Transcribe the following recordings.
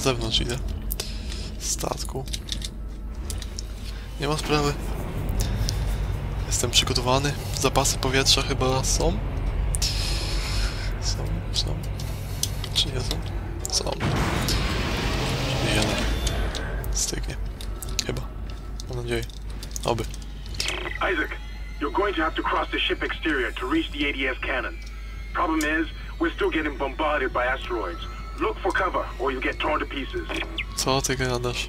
zewnątrz idę. Statku. Nie ma sprawy. Jestem przygotowany. Zapasy powietrza chyba są. Są, są. Czy nie są? Są. Czyli jeden. Stygnie. Chyba. Mam nadzieję. Oby. Isaac, you're going to have to cross the ship exterior to reach the ADS cannon. Problem is, we're still getting bombarded by asteroids. Look for cover, or you'll get torn to pieces. Co ty gadasz?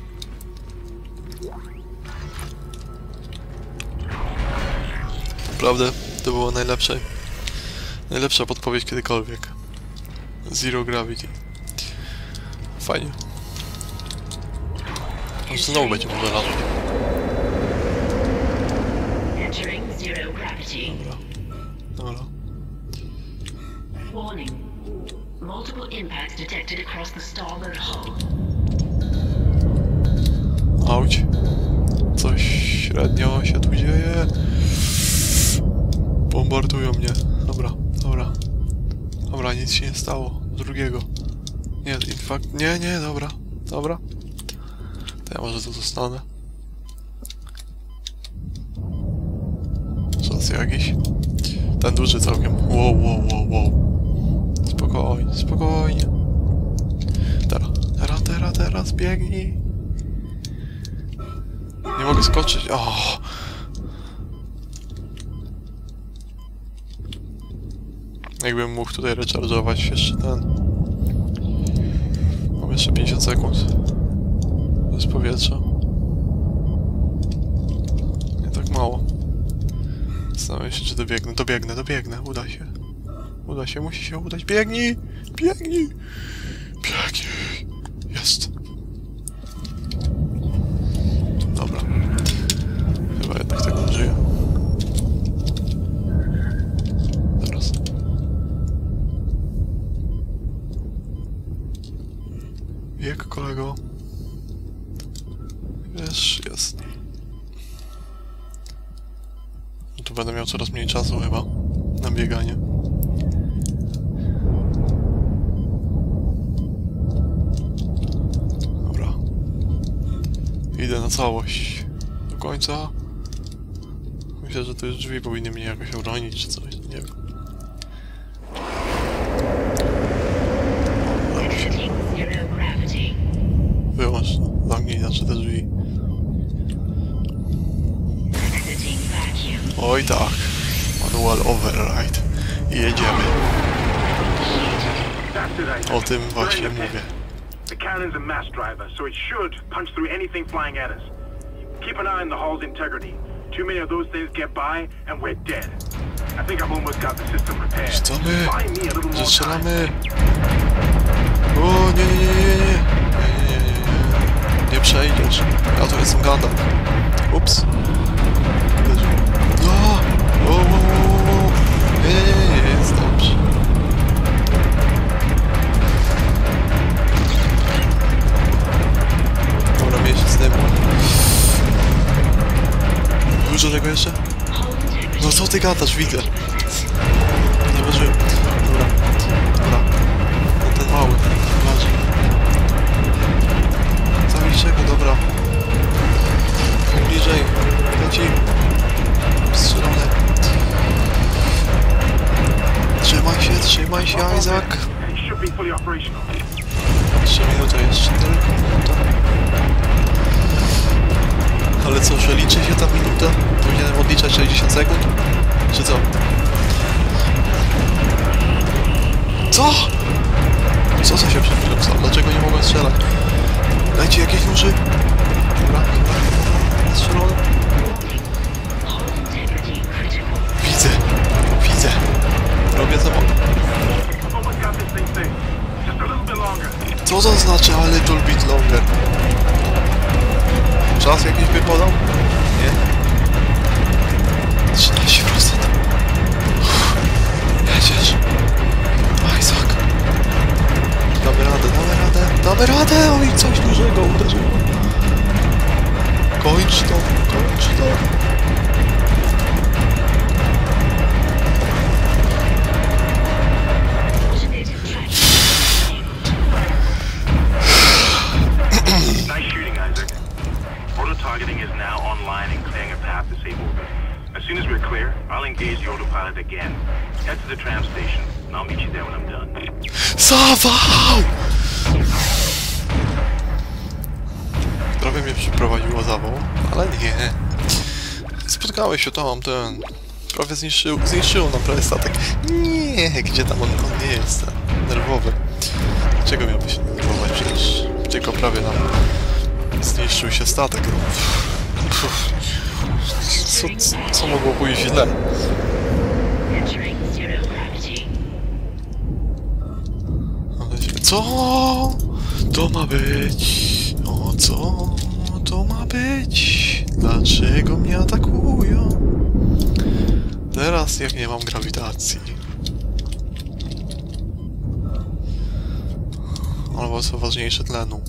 Naprawdę, to było najlepsze. Najlepsza podpowiedź kiedykolwiek. Zero Gravity. Fajnie. Znowu będzie może gravity. Dobra. Dobra. Warning. Multiple impacts detected across the starboard hull. Auć. Coś średnio się tu dzieje. Bombardują mnie. Dobra, dobra. Dobra, nic się nie stało. Drugiego. Nie, in fact, nie, nie, dobra. Dobra. To ja może tu zostanę. Czas jakiś. Ten duży całkiem. Wow, wow, wow, wow. Spokojnie, spokojnie. Teraz, teraz, teraz, teraz, biegnij. Nie mogę skoczyć. O! Jakbym mógł tutaj recharge'ować jeszcze ten. Mam jeszcze 50 sekund. Bez powietrza. Nie tak mało. Zastanawiam się, czy dobiegnę. Dobiegnę, dobiegnę. Uda się. Uda się, musi się udać. Biegnij! Biegnij! Biegnij! Jest. Dobra. Chyba jednak tego nie żyje. Teraz. Wiek, kolego. Wiesz, jest. Tu będę miał coraz mniej czasu chyba na bieganie. Idę na całość. Do końca. Myślę, że to już drzwi powinny mnie jakoś obronić czy coś, nie wiem. Wyłącz, zamknij znaczy te drzwi. Oj tak. Manual override. I jedziemy. O tym właśnie mówię. The cannon's a mass driver, so it should punch through anything flying at us. Keep an eye on the hull's integrity. Too many of those things get by, and we're dead. I think I've almost got the system repaired. Strzelamy! Buy me a little more time. Zastrzelamy! O, oh, nie, nie, nie, nie, nie. Nie, nie, nie, nie, przejdziesz. Ja tu jestem Gandalf. Ups. No! O, o, o, o. Nie, nie, nie, Dużo tego jeszcze? Hull integrity. No co ty gadasz, widzę. Czy co? Co? Co co się przed chwilą stało? Dlaczego nie mogłem strzelać? Dajcie jakieś uszy. Dobra, dobra, critical. Widzę, widzę. Robię co mogę. Co to znaczy a little bit longer? Czas jakiś by podał? Targeting is now online and clearing a path to safe orbit. As soon as we're clear, I'll engage the autopilot again. Head to the tram station, and I'll meet you there when I'm done. Zawał! Mnie ale nie. Spotkałeś się tam, ten... Prawie zniszczył, zniszczył nam prawie statek. Nie, gdzie tam on, on nie jest, nerwowy. Czego miałby się nerwować przecież? Tylko prawie nam zniszczył się statek. Co, co, mogło pójść źle? Co to ma być? O co to ma być? Dlaczego mnie atakują? Teraz jak nie mam grawitacji. Albo co ważniejsze tlenu.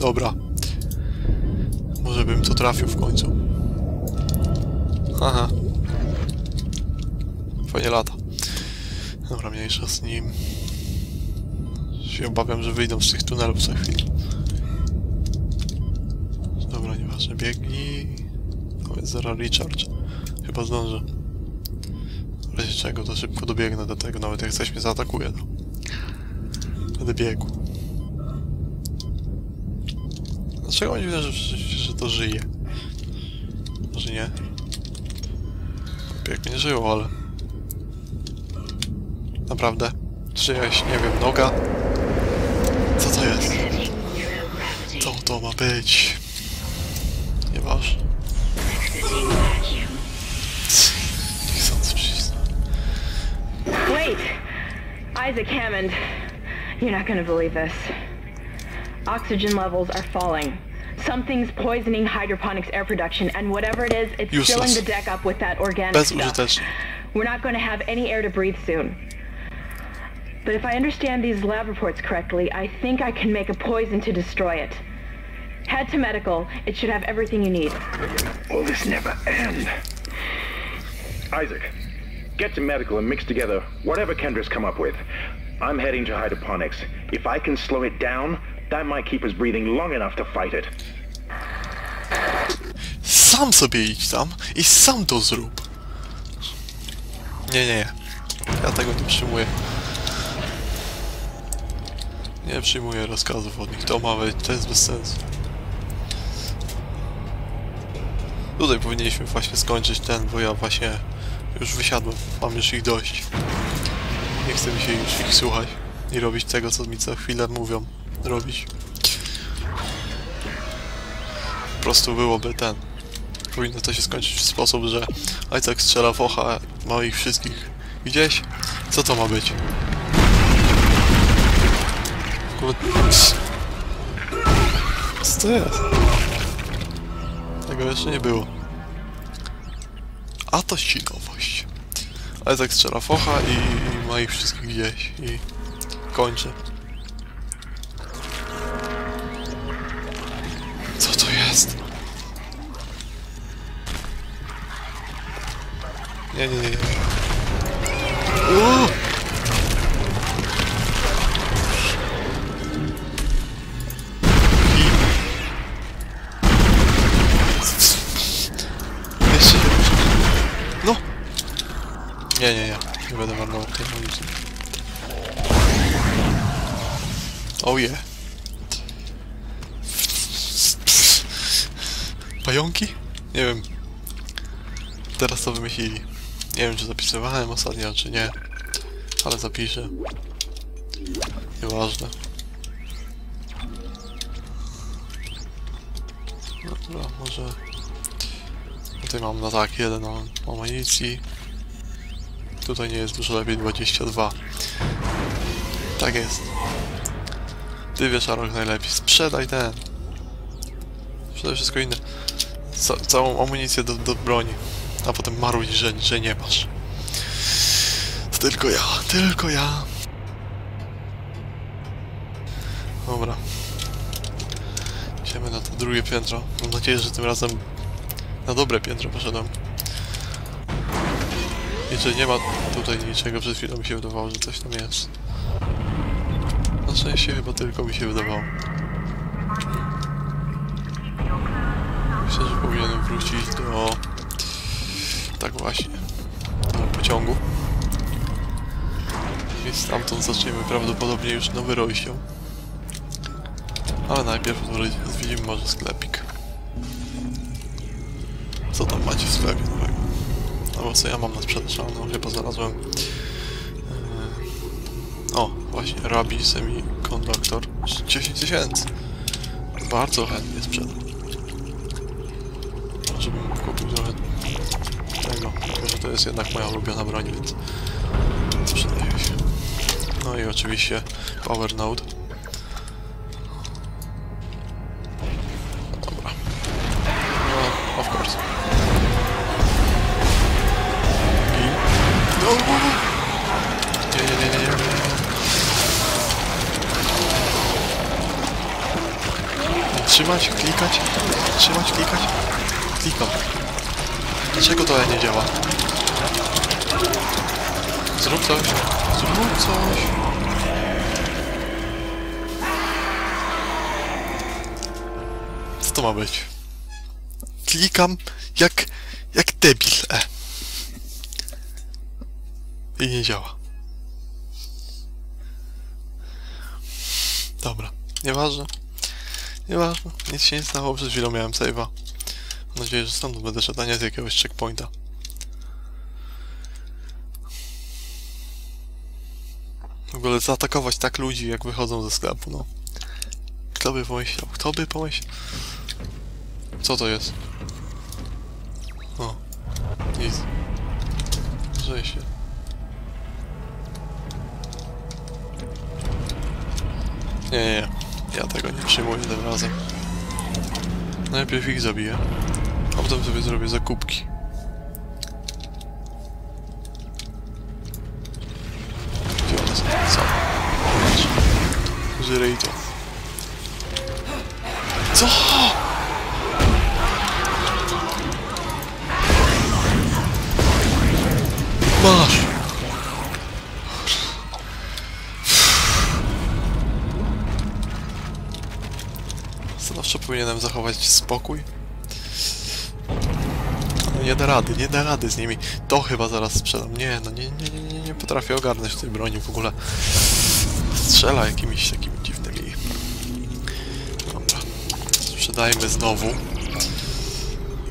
Dobra. Może bym to trafił w końcu. Haha. Fajnie lata. Dobra, mniejsza z nim. Się obawiam, że wyjdą z tych tunelów za chwilę. Dobra, nieważne, biegnij. Powiedz zaraz recharge. Chyba zdążę. W razie czego to szybko dobiegnę do tego, nawet jak coś mnie zaatakuje, to będę biegł. Dlaczego oni wiedzą, że, że to żyje? Może nie? Jak nie żyło, ale... Naprawdę? Czyjaś, nie wiem, noga? Co to jest? Co to ma być? Exiting vacuum. Nie chcąc przyznać. Wait! Isaac Hammond. You're not gonna believe this. Oxygen levels are falling. Something's poisoning hydroponics air production, and whatever it is, it's Useless. filling the deck up with that organic stuff. Bezużyteczne. We're not going to have any air to breathe soon. But if I understand these lab reports correctly, I think I can make a poison to destroy it. Head to medical. It should have everything you need. Will this never end? Isaac, get to medical and mix together whatever Kendra's come up with. I'm heading to hydroponics. If I can slow it down, that might keep us breathing long enough to fight it. Sam sobie idź tam i sam to zrób. Nie, nie, nie. Ja tego nie przyjmuję. Nie przyjmuję rozkazów od nich. To ma być, to jest bez sensu. Tutaj powinniśmy właśnie skończyć ten, bo ja właśnie już wysiadłem. Mam już ich dość. Nie chcę mi się już ich słuchać i robić tego, co mi co chwilę mówią robić. Po prostu byłoby ten. Powinno to się skończyć w sposób, że Isaac strzela w ocha, ma ich wszystkich gdzieś. Co to ma być? Kurde. Co to jest? Tego jeszcze nie było. A to ścigowość. Isaac strzela w ocha i, i ma ich wszystkich gdzieś. I kończy. Nie, nie, nie. Uuu! No! Nie, nie, nie. Nie będę marnował tej amunicji. Oh yeah. Pająki? Nie wiem. Teraz to wymyślili. Nie wiem, czy zapisywałem ostatnio, czy nie. Ale zapiszę. Nieważne. Dobra, może... Tutaj mam na tak, jeden amunicji. Tutaj nie jest dużo lepiej, 22. Tak jest. Ty wiesz, Arok, najlepiej. Sprzedaj ten. Sprzedaj wszystko inne. Ca całą amunicję do, do broni. A potem marudź, że, że nie masz. To tylko ja, tylko ja. Dobra. Idziemy na to drugie piętro. Mam nadzieję, że tym razem na dobre piętro poszedłem. I że nie ma tutaj niczego, przed chwilą mi się wydawało, że coś tam jest. Na szczęście chyba tylko mi się wydawało. Myślę, że powinienem wrócić do Tak właśnie. Do pociągu. I stamtąd zaczniemy prawdopodobnie już nowy rozdział. Ale najpierw zwiedzimy może sklepik. Co tam macie w sklepie nowego? Albo co ja mam na sprzedaż? A, No chyba znalazłem... Yy... O, właśnie, Rabi Semiconductor. 10 tysięcy. Bardzo chętnie sprzedam. Żebym kupił trochę tego, tylko że to jest jednak moja ulubiona broń, więc sprzedaje się. No i oczywiście Power Node. Dobra. No, of course. Gin. No, no, no. Nie, nie, nie, nie, nie. Trzymać, klikać, trzymać, klikać. Klikam. Dlaczego to nie działa? Zrób coś. Zrób coś. Co to ma być? Klikam jak... jak debil. E. I nie działa. Dobra. Nieważne. Nieważne. Nic się nie stało. Przed chwilą miałem save'a. Mam nadzieję, że stąd będę szedł, a nie z jakiegoś checkpointa. W ogóle zaatakować tak ludzi, jak wychodzą ze sklepu, no. Kto by pomyślał? Kto by pomyślał? Co to jest? O. Nic. Że się. Nie, nie, nie. Ja tego nie przyjmuję tym razem. Najpierw ich zabiję, a potem sobie zrobię zakupki. Gdzie one są? Co? Żryj to. Co? Masz! Zawsze powinienem zachować spokój. Nie da rady, nie da rady z nimi. To chyba zaraz sprzedam. Nie, no nie, nie, nie, nie, nie potrafię ogarnąć tej broni w ogóle. Strzela jakimiś takimi dziwnymi. Dobra. Sprzedajmy znowu.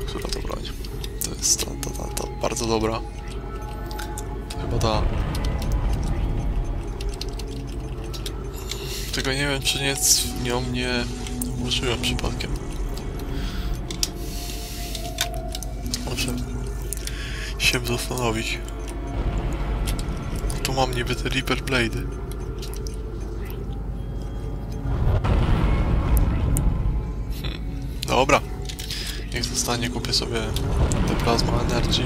Która to broń? To jest ta, ta, ta, ta bardzo dobra. To chyba ta. Tylko nie wiem, czy nie w nią nie użyłem przypadkiem. Się zastanowić. Tu mam niby te Reaper Blade'y. Hmm. Dobra. Niech zostanie, kupię sobie te Plasma Energy.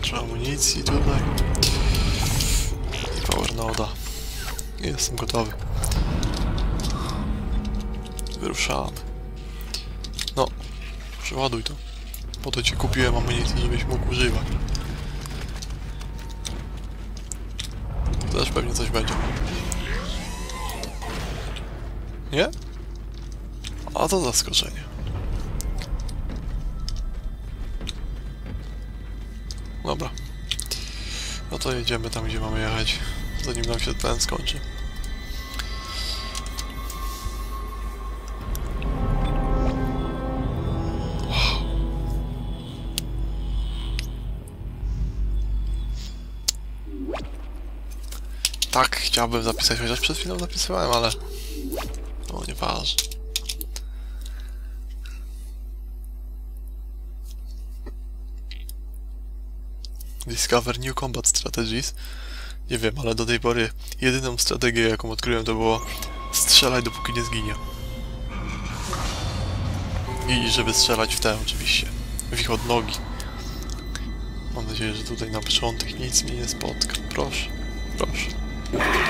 Trzeba amunicji tutaj. I Power Noda. Jestem gotowy. Wyruszamy. No, przeładuj to. Po to ci kupiłem amunicję, żebyś mógł używać. Też pewnie coś będzie. Nie? A to zaskoczenie. Dobra. No to jedziemy tam, gdzie mamy jechać, zanim nam się tlen skończy. Tak, chciałbym zapisać, chociaż przed chwilą zapisywałem, ale... No, nieważne. Discover New Combat Strategies. Nie wiem, ale do tej pory jedyną strategię, jaką odkryłem, to było strzelaj dopóki nie zginie. I żeby strzelać w te oczywiście. W ich odnogi. Mam nadzieję, że tutaj na początek nic mnie nie spotka. Proszę, proszę. Ah!